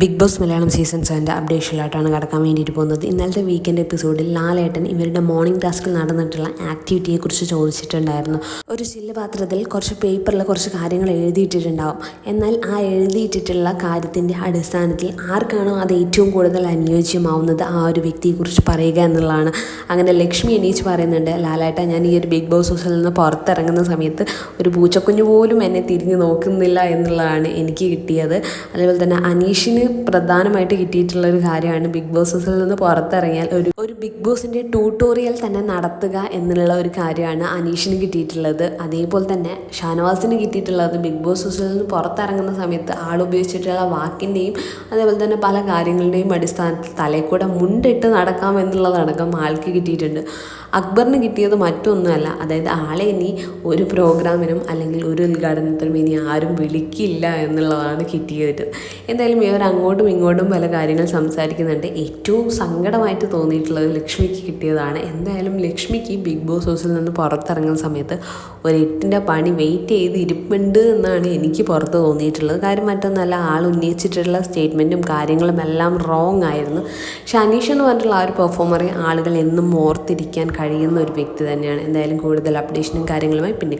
Big Boss Malayalam season സെവന്റെ അപ്ഡേഷനിലായിട്ടാണ് കടക്കാൻ വേണ്ടിയിട്ട് പോകുന്നത്. ഇന്നലത്തെ വീക്കെൻഡ് എപ്പിസോഡിൽ ലാലേട്ടൻ ഇവരുടെ മോർണിംഗ് ടാസ്കിൽ നടന്നിട്ടുള്ള ആക്ടിവിറ്റിയെക്കുറിച്ച് ചോദിച്ചിട്ടുണ്ടായിരുന്നു. ഒരു ചില്ല് പാത്രത്തിൽ കുറച്ച് പേപ്പറിൽ കുറച്ച് കാര്യങ്ങൾ എഴുതിയിട്ടിട്ടുണ്ടാവും. എന്നാൽ ആ എഴുതിയിട്ടിട്ടുള്ള കാര്യത്തിന്റെ അടിസ്ഥാനത്തിൽ ആർക്കാണോ അത് ഏറ്റവും കൂടുതൽ അനുയോജ്യമാവുന്നത് ആ ഒരു വ്യക്തിയെക്കുറിച്ച് പറയുക എന്നുള്ളതാണ്. അങ്ങനെ ലക്ഷ്മി എണീച്ച് പറയുന്നുണ്ട് ലാലേട്ട ഞാൻ ഈ ഒരു ബിഗ് ബോസ് ഹൗസിൽ നിന്ന് പുറത്തിറങ്ങുന്ന സമയത്ത് ഒരു പൂച്ചക്കുഞ്ഞു പോലും എന്നെ തിരിഞ്ഞു നോക്കുന്നില്ല എന്നുള്ളതാണ് എനിക്ക് കിട്ടിയത്. അതേപോലെ തന്നെ അനീഷിന് പ്രധാനമായിട്ട് കിട്ടിയിട്ടുള്ള ഒരു കാര്യമാണ് ബിഗ് ബോസസിൽ നിന്ന് പുറത്തിറങ്ങിയാൽ ഒരു ഒരു ബിഗ് ബോസിന്റെ ട്യൂട്ടോറിയൽ തന്നെ നടത്തുക എന്നുള്ള ഒരു കാര്യമാണ് അനീഷിന് കിട്ടിയിട്ടുള്ളത്. അതേപോലെ തന്നെ ഷാനവാസിന് കിട്ടിയിട്ടുള്ളത് ബിഗ് ബോസ് ഹൗസിൽ നിന്ന് പുറത്തിറങ്ങുന്ന സമയത്ത് ആൾ ഉപയോഗിച്ചിട്ടുള്ള വാക്കിന്റെയും അതേപോലെ തന്നെ പല കാര്യങ്ങളുടെയും അടിസ്ഥാനത്തിൽ തലയിൽ മുണ്ടിട്ട് നടക്കാം എന്നുള്ളതടക്കം ആൾക്ക് കിട്ടിയിട്ടുണ്ട്. അക്ബറിന് കിട്ടിയത് മറ്റൊന്നുമല്ല. അതായത് ആളെ ഇനി ഒരു പ്രോഗ്രാമിനും അല്ലെങ്കിൽ ഒരു ഉദ്ഘാടനത്തിനും ഇനി ആരും വിളിക്കില്ല എന്നുള്ളതാണ് കിട്ടിയത്. എന്തായാലും ഇവർ അങ്ങോട്ടും ഇങ്ങോട്ടും പല കാര്യങ്ങൾ സംസാരിക്കുന്നുണ്ട്. ഏറ്റവും സങ്കടമായിട്ട് തോന്നിയിട്ടുള്ളത് ലക്ഷ്മിക്ക് കിട്ടിയതാണ്. എന്തായാലും ലക്ഷ്മിക്ക് ബിഗ് ബോസ് ഹൗസിൽ നിന്ന് പുറത്തിറങ്ങുന്ന സമയത്ത് ഒരു എട്ടിന്റെ പണി വെയിറ്റ് ചെയ്ത് ഇരിപ്പുണ്ട് എന്നാണ് എനിക്ക് പുറത്ത് തോന്നിയിട്ടുള്ളത്. കാര്യം മറ്റൊന്നല്ല ആൾ ഉന്നയിച്ചിട്ടുള്ള സ്റ്റേറ്റ്മെന്റും കാര്യങ്ങളും എല്ലാം റോങ് ആയിരുന്നു. പക്ഷെ അനീഷ് എന്ന് പറഞ്ഞിട്ടുള്ള ആ ഒരു പെർഫോമറെ ആളുകൾ എന്നും ഓർത്തിരിക്കാൻ കഴിയുന്ന ഒരു വ്യക്തി തന്നെയാണ്. എന്തായാലും കൂടുതൽ അപ്ഡേഷനും കാര്യങ്ങളുമായി പിന്നെ